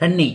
கன்னி.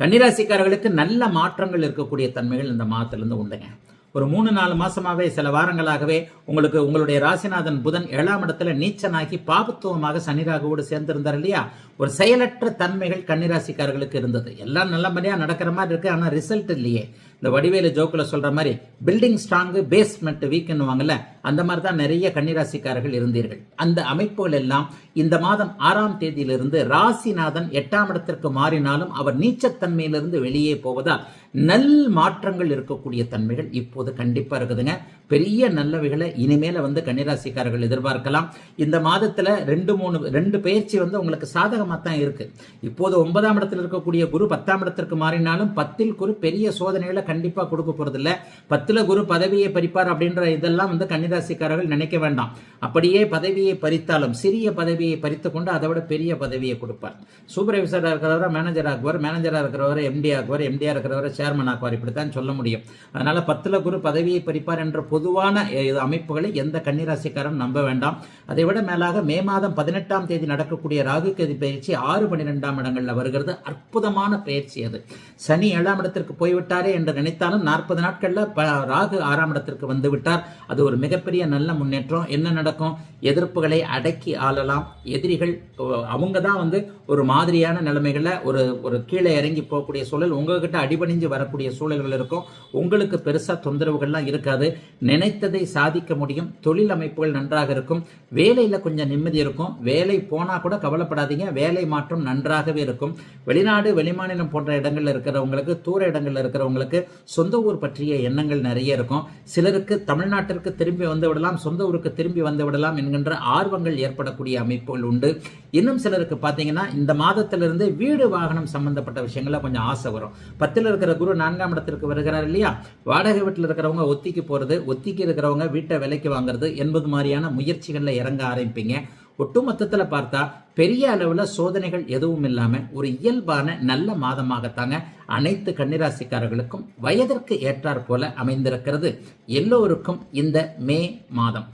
கன்னிராசிக்காரர்களுக்கு நல்ல மாற்றங்கள் இருக்கக்கூடிய தன்மைகள் இந்த மாதத்திலிருந்து உண்டுங்க. ஒரு மூணு நாலு மாசமாகவே சில வாரங்களாகவே உங்களுக்கு உங்களுடைய ராசிநாதன் புதன் ஏழாம் இடத்துல நீச்சனாகி பாபத்துவமாக சனிராகவோடு சேர்ந்திருந்தார் இல்லையா? ஒரு செயலற்ற தன்மைகள் கன்னிராசிக்காரர்களுக்கு இருந்தது. எல்லாம் நல்லபடியாக நடக்கிற மாதிரி இருக்கு ஆனால் ரிசல்ட் இல்லையே. இந்த வடிவேலு ஜோக்கில் சொல்கிற மாதிரி பில்டிங் ஸ்ட்ராங்கு பேஸ்மெண்ட் வீக்குன்னுவாங்கல்ல அந்த மாதிரி தான் நிறைய கன்னிராசிக்காரர்கள் இருந்தீர்கள். அந்த அமைப்புகள் எல்லாம் இந்த மாதம் ஆறாம் தேதியிலிருந்து ராசிநாதன் எட்டாம் இடத்திற்கு மாறினாலும் அவர் நீச்சத்தன்மையிலிருந்து வெளியே போவதால் நல் மாற்றங்கள் இருக்கக்கூடிய தன்மைகள் இப்போது கண்டிப்பாக இருக்குதுங்க. பெரிய நல்லவைகளை இனிமேல வந்து கன்னிராசிக்காரர்கள் எதிர்பார்க்கலாம். இந்த மாதத்துல ரெண்டு மூணு ரெண்டு பயிற்சி வந்து உங்களுக்கு சாதகமாக தான் இருக்கு. இப்போது ஒன்பதாம் இடத்தில் இருக்கக்கூடிய குரு பத்தாம் இடத்திற்கு மாறினாலும் பத்தில் குரு பெரிய சோதனைகளை கண்டிப்பா கொடுக்க போறது இல்லை பத்துல குரு பதவியை பறிப்பார் அப்படின்ற இதெல்லாம் வந்து கன்னிராசிக்காரர்கள் நினைக்க வேண்டாம். அப்படியே பதவியை பறித்தாலும் சிறிய பதவியை பறித்து கொண்டு அதை விட பெரிய பதவியை கொடுப்பார். சூப்பர்வைசராக இருக்கிறவரை மேனேஜர் ஆகுவார் மேனேஜராக இருக்கிறவரை எம்டி ஆகுவார் எம்டியா இருக்கிறவரை சேர்மன் ஆக்குவார். இப்படித்தான் சொல்ல முடியும். அதனால பத்துல குரு பதவியை பறிப்பார் என்ற பொது பொதுவான அமைப்புகளை எந்த கன்னிராசிக்காரன் நம்ப வேண்டாம். அதை விட மேலாக மே மாதம் பதினெட்டாம் தேதி நடக்கக்கூடிய ராகு கேது பயிற்சி ஆறு பன்னிரெண்டாம் இடங்களில் வருகிறது. அற்புதமான பயிற்சி அது. சனி ஏழாம் இடத்திற்கு போய்விட்டாரே என்று நினைத்தாலும் நாற்பது நாட்களில் ப- ராகு ஆறாம் இடத்திற்கு வந்து விட்டார். அது ஒரு மிகப்பெரிய நல்ல முன்னேற்றம். என்ன நடக்கும்? எதிர்ப்புகளை அடக்கி ஆளலாம். எதிரிகள் அவங்க தான் வந்து ஒரு மாதிரியான நிலைமைகளை ஒரு ஒரு கீழே இறங்கி போகக்கூடிய சூழல் உங்ககிட்ட அடிபணிஞ்சு வரக்கூடிய சூழல்கள் இருக்கும். உங்களுக்கு பெருசாக தொந்தரவுகள்லாம் இருக்காது. நினைத்ததை சாதிக்க முடியும். தொழில் அமைப்புகள் நன்றாக இருக்கும். வேலையில் கொஞ்சம் நிம்மதி இருக்கும். வேலை போனால் கூட கவலைப்படாதீங்க. வேலை மாற்றம் நன்றாகவே இருக்கும். வெளிநாடு வெளிமாநிலம் போன்ற இடங்களில் இருக்கிறவங்களுக்கு தூர இடங்களில் இருக்கிறவங்களுக்கு சொந்த ஊர் பற்றிய எண்ணங்கள் நிறைய இருக்கும். சிலருக்கு தமிழ்நாட்டிற்கு திரும்பி வந்து விடலாம். சொந்த ஊருக்கு திரும்பி வந்து விடலாம் என்கின்ற ஆர்வங்கள் ஏற்படக்கூடிய அமைப்புகள் உண்டு. இன்னும் சிலருக்கு பார்த்தீங்கன்னா இந்த மாதத்திலிருந்து வீடு வாகனம் சம்பந்தப்பட்ட விஷயங்கள கொஞ்சம் ஆசை வரும். பத்தில் இருக்கிற குரு நான்காம் இடத்திற்கு வருகிறார் இல்லையா? வாடகை வீட்டில் இருக்கிறவங்க ஒத்திக்கு போகிறது ஒத்திக்கு இருக்கிறவங்க வீட்டை விலைக்கு வாங்குறது என்பது மாதிரியான முயற்சிகளில் இறங்க ஆரம்பிப்பீங்க. ஒட்டுமொத்தத்தில் பார்த்தா பெரிய அளவில் சோதனைகள் எதுவும் இல்லாமல் ஒரு இயல்பான நல்ல மாதமாகத்தாங்க அனைத்து கன்னிராசிக்காரர்களுக்கும் வயதிற்கு ஏற்றாற் போல அமைந்திருக்கிறது. எல்லோருக்கும் இந்த மே மாதம்.